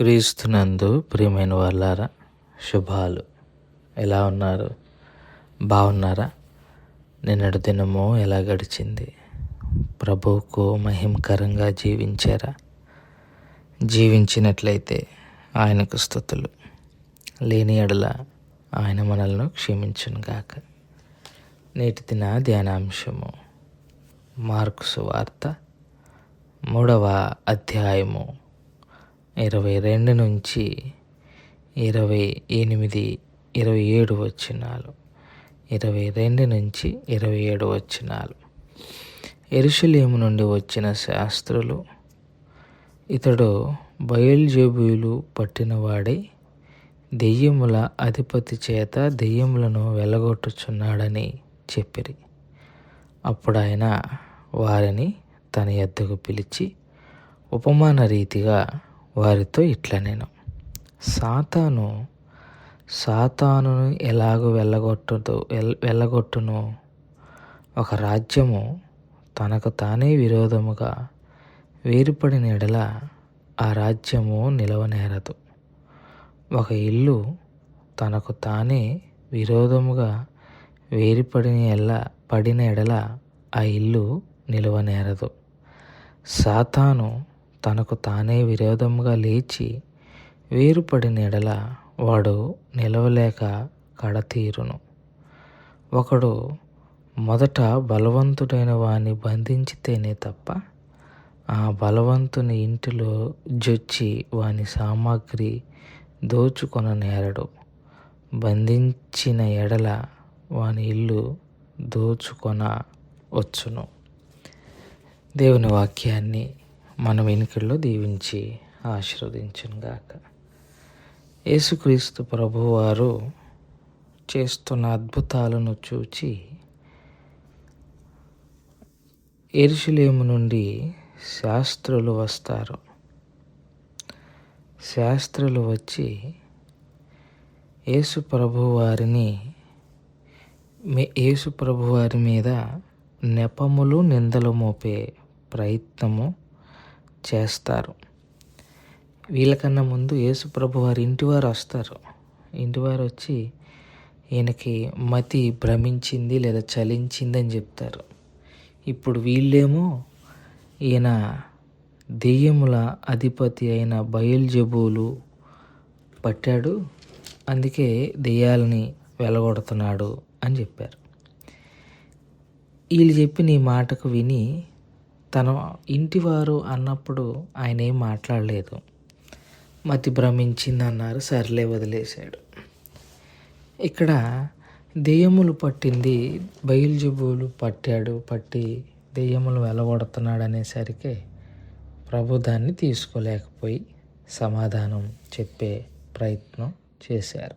క్రీస్తునందు ప్రియమైన వాళ్ళారా శుభాలు. ఎలా ఉన్నారు? బాగున్నారా నిన్నటి దినము ఎలా గడిచింది? ప్రభువుకు మహిమకరంగా జీవించారా? జీవించినట్లయితే ఆయనకు స్థుతులు. లేని ఎడల ఆయన మనల్ని క్షమించును గాక నేటి దిన ధ్యానాంశము. మార్కు వార్త మూడవ అధ్యాయము. ఇరవై రెండు నుంచి ఇరవై ఎనిమిది ఇరవై ఏడు వచ్చినాలు. ఇరవై రెండు నుంచి ఇరవై ఏడు వచ్చినాలు. ఎరుషలేము నుండి వచ్చిన శాస్త్రులు ఇతడు బయల్జేబులు పట్టినవాడై దెయ్యముల అధిపతి చేత దెయ్యములను వెళ్ళగొట్టుచున్నాడని చెప్పిరి. అప్పుడు ఆయన వారిని తన ఎద్దకు పిలిచి ఉపమాన రీతిగా వారితో ఇట్లా నేను సాతాను సాతానును ఎలాగో వెళ్ళగొట్టదు వెళ్ళగొట్టును. ఒక రాజ్యము తనకు తానే విరోధముగా వేరుపడిన ఎడల ఆ రాజ్యము నిలవనేరదు. ఒక ఇల్లు తనకు తానే విరోధముగా వేరుపడిన ఎల్ల పడిన ఎడల ఆ ఇల్లు నిలవనేరదు. సాతాను తనకు తానే విరోధముగా లేచి వేరుపడిన ఎడల వాడు నిలవలేక కడతీరును. ఒకడు మొదట బలవంతుడైన వాని బంధించితేనే తప్ప ఆ బలవంతుని ఇంటిలో జొచ్చి వాని సామాగ్రి దోచుకొన నేరడు. బంధించిన ఎడల వాని ఇల్లు దోచుకొన వచ్చును. దేవుని వాక్యాన్ని మన వెనుకల్లో దీవించి ఆశీర్వదించనుగాక. యేసుక్రీస్తు ప్రభువారు చేస్తున్న అద్భుతాలను చూచి ఎరుషులేము నుండి శాస్త్రులు వస్తారు. శాస్త్రులు వచ్చి యేసు ప్రభువారిని యేసు ప్రభువారి మీద నెపములు నిందలు మోపే ప్రయత్నము చేస్తారు. వీళ్ళకన్నా ముందు యేసుప్రభు వారి ఇంటివారు వస్తారు. ఇంటివారు వచ్చి ఈయనకి మతి భ్రమించింది లేదా చలించింది అని చెప్తారు. ఇప్పుడు వీళ్ళేమో ఈయన దెయ్యముల అధిపతి అయిన బయల్జబులు పట్టాడు. అందుకే దెయ్యాలని వెలగొడుతున్నాడు అని చెప్పారు. వీళ్ళు చెప్పిన ఈ మాటకు విని తన ఇంటివారు అన్నప్పుడు ఆయన ఏం మాట్లాడలేదు. మతి భ్రమించింది అన్నారు సర్లే వదిలేశాడు. ఇక్కడ దెయ్యములు పట్టింది బయలుజబులు పట్టాడు. పట్టి దెయ్యములు వెలగొడుతున్నాడు అనేసరికి ప్రభు దాన్ని తీసుకోలేకపోయి సమాధానం చెప్పే ప్రయత్నం చేశారు.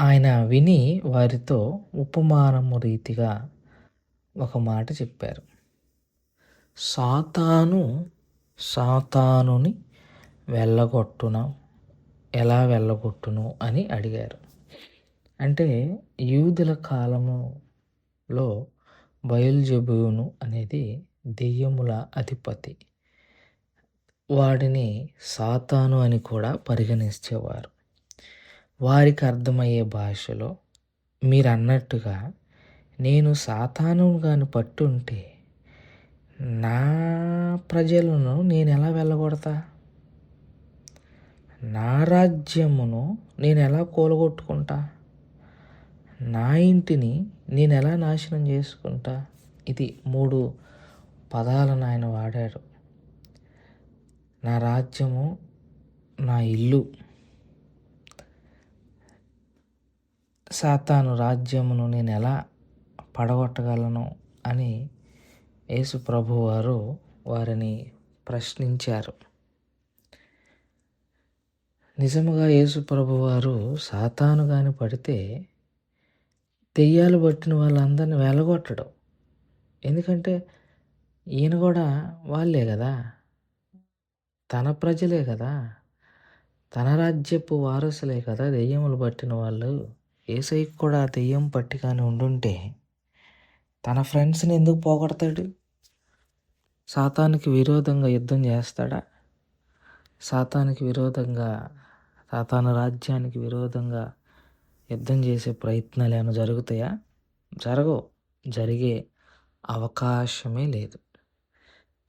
ఆయన విని వారితో ఉపమానము రీతిగా ఒక మాట చెప్పారు. సాతాను సాతానుని వెళ్ళగొట్టున? ఎలా వెళ్ళగొట్టును? అని అడిగారు. అంటే యూదుల కాలములో బయల్జబును అనేది దెయ్యముల అధిపతి. వాడిని సాతాను అని కూడా పరిగణించేవారు. వారికి అర్థమయ్యే భాషలో మీరు అన్నట్టుగా నేను సాతాను కానీ పట్టుంటే నా ప్రజలను నేను ఎలా వెళ్ళగొడతా? నా రాజ్యమును నేను ఎలా కూలగొట్టుకుంటా? నా ఇంటిని నేను ఎలా నాశనం చేసుకుంటా? ఇది మూడు పదాలను ఆయన వాడాడు. నా రాజ్యము నా ఇల్లు. సాతాను రాజ్యమును నేను ఎలా పడగొట్టగలను అని యేసు ప్రభువారు వారిని ప్రశ్నించారు. నిజముగా యేసు ప్రభువారు సాతాను కాని పడితే దెయ్యాలు పట్టిన వాళ్ళందరిని వెలగొట్టడం. ఎందుకంటే ఈయన కూడా వాళ్ళే కదా. తన ప్రజలే కదా. తన రాజ్యపు వారసులే కదా దెయ్యములు పట్టిన వాళ్ళు. ఏసైకి కూడా దెయ్యం పట్టి కానీ ఉండుంటే తన ఫ్రెండ్స్ని ఎందుకు పోగొడతాడు? సాతానికి విరోధంగా యుద్ధం చేస్తాడా? సాతానికి విరోధంగా సాతాను రాజ్యానికి విరోధంగా యుద్ధం చేసే ప్రయత్నాలు ఏమైనా జరుగుతాయా? జరగవు. జరిగే అవకాశమే లేదు.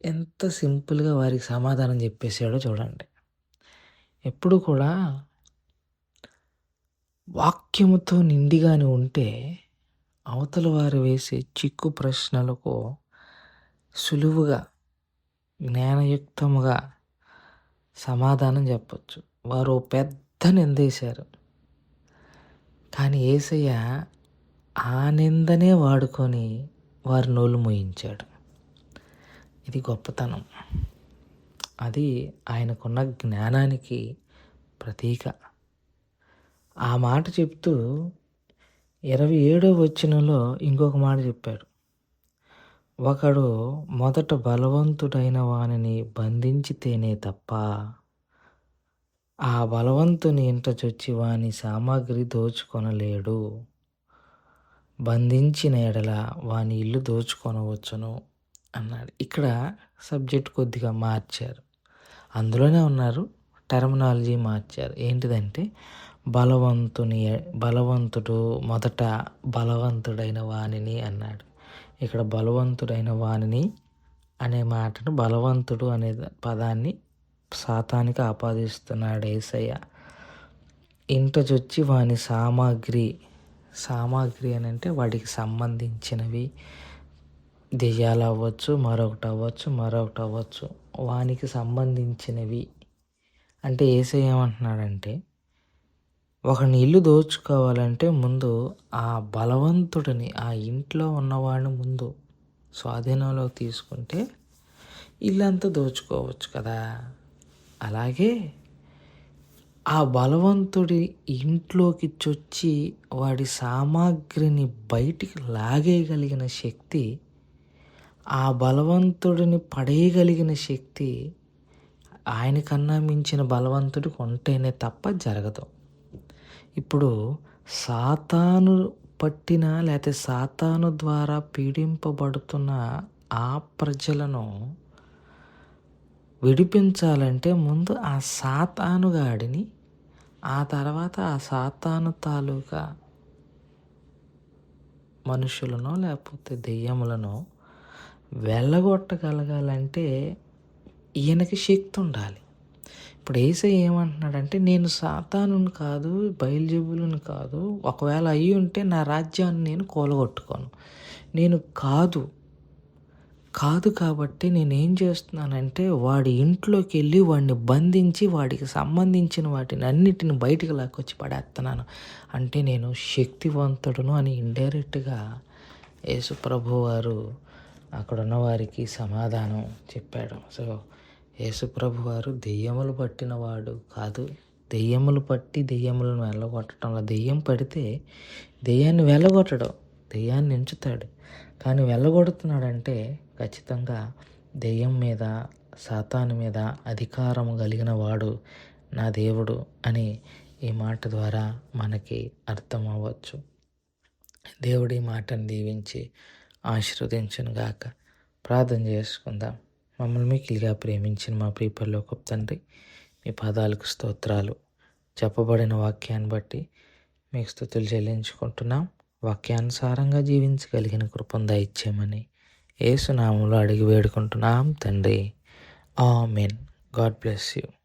ఎంత సింపుల్గా వారికి సమాధానం చెప్పేసాడో చూడండి. ఎప్పుడు కూడా వాక్యముతో నిండిగానే ఉంటే అవతల వారు వేసే చిక్కు ప్రశ్నలకు సులువుగా జ్ఞానయుక్తముగా సమాధానం చెప్పచ్చు. వారు పెద్ద నిందేశారు. కానీ ఏసయ్య ఆ నిందనే వాడుకొని వారి నోలు మోయించాడు. ఇది గొప్పతనం. అది ఆయనకున్న జ్ఞానానికి ప్రతీక. ఆ మాట చెప్తూ ఇరవై ఏడో వచ్చినలో ఇంకొక మాట చెప్పాడు. ఒకడు మొదట బలవంతుడైన వానిని బంధించితేనే తప్ప ఆ బలవంతుని ఇంట చొచ్చి వాని సామాగ్రి దోచుకొనలేడు. బంధించిన ఎడల వాని ఇల్లు దోచుకొనవచ్చును అన్నాడు. ఇక్కడ సబ్జెక్ట్ కొద్దిగా మార్చారు. అందులోనే ఉన్నారు టర్మినాలజీ మార్చారు. ఏంటిదంటే బలవంతుని బలవంతుడు మొదట బలవంతుడైన వాణిని అన్నాడు. ఇక్కడ బలవంతుడైన వాణిని అనే మాటను బలవంతుడు అనే పదాన్ని శాతానికి ఆపాదిస్తున్నాడు ఏసయ్య. ఇంట చొచ్చి వాని సామాగ్రి సామాగ్రి అని అంటే వాడికి సంబంధించినవి. దెయ్యాలు అవ్వచ్చు మరొకటి అవ్వచ్చు మరొకటి అవ్వచ్చు వానికి సంబంధించినవి. అంటే ఏసై ఏమంటున్నాడంటే ఒకని ఇల్లు దోచుకోవాలంటే ముందు ఆ బలవంతుడిని ఆ ఇంట్లో ఉన్నవాడిని ముందు స్వాధీనంలో తీసుకుంటే ఇల్లంతా దోచుకోవచ్చు కదా. అలాగే ఆ బలవంతుడి ఇంట్లోకి చొచ్చి వాడి సామాగ్రిని బయటికి లాగేయగలిగిన శక్తి ఆ బలవంతుడిని పడేయగలిగిన శక్తి ఆయనకన్నా మించిన బలవంతుడు ఉంటేనే తప్ప జరగదు. ఇప్పుడు సాతాను పట్టిన లేకపోతే సాతాను ద్వారా పీడింపబడుతున్న ఆ ప్రజలను విడిపించాలంటే ముందు ఆ సాతానుగాడిని ఆ తర్వాత ఆ సాతాను తాలూకా మనుషులను లేకపోతే దెయ్యములను వెళ్ళగొట్టగలగాలంటే ఈయనకి శక్తి ఉండాలి ఇప్పుడు ఏసై ఏమంటున్నాడంటే నేను సాతాను కాదు బయలుజబులను కాదు ఒకవేళ అయ్యి ఉంటే నా రాజ్యాన్ని నేను కూలగొట్టుకోను. నేను కాదు కాదు కాబట్టి నేనేం చేస్తున్నానంటే వాడి ఇంట్లోకి వెళ్ళి వాడిని బంధించి వాడికి సంబంధించిన వాటిని అన్నిటిని బయటికి లాక్కొచ్చి పడేస్తున్నాను. అంటే నేను శక్తివంతుడును అని ఇండైరెక్ట్గా యేసుప్రభు వారు అక్కడున్న వారికి సమాధానం చెప్పాడు. సో యేసుప్రభు వారు దెయ్యములు పట్టినవాడు కాదు. దెయ్యములు పట్టి దెయ్యములను వెళ్ళగొట్టడంలో దెయ్యం పడితే దెయ్యాన్ని వెళ్ళగొట్టడం దెయ్యాన్ని ఎంచుతాడు. కానీ వెళ్ళగొడుతున్నాడంటే ఖచ్చితంగా దెయ్యం మీద సాతాను మీద అధికారం కలిగిన వాడు నా దేవుడు అని ఈ మాట ద్వారా మనకి అర్థం అవ్వచ్చు దేవుడి మాటను దీవించి ఆశీర్వదించునుగాక. ప్రార్థన చేసుకుందాం. మమ్మల్ని మిగిలిగా ప్రేమించిన మా ప్రీపర్లో తండ్రి మీ పదాలకు స్తోత్రాలు. చెప్పబడిన వాక్యాన్ని బట్టి మీకు స్థుతులు చెల్లించుకుంటున్నాం. వాక్యానుసారంగా జీవించగలిగిన కృపందా ఇచ్చేమని ఏసునామంలో అడిగి వేడుకుంటున్నాం తండ్రి. ఆ మెన్ గాడ్ బ్లెస్ యూ.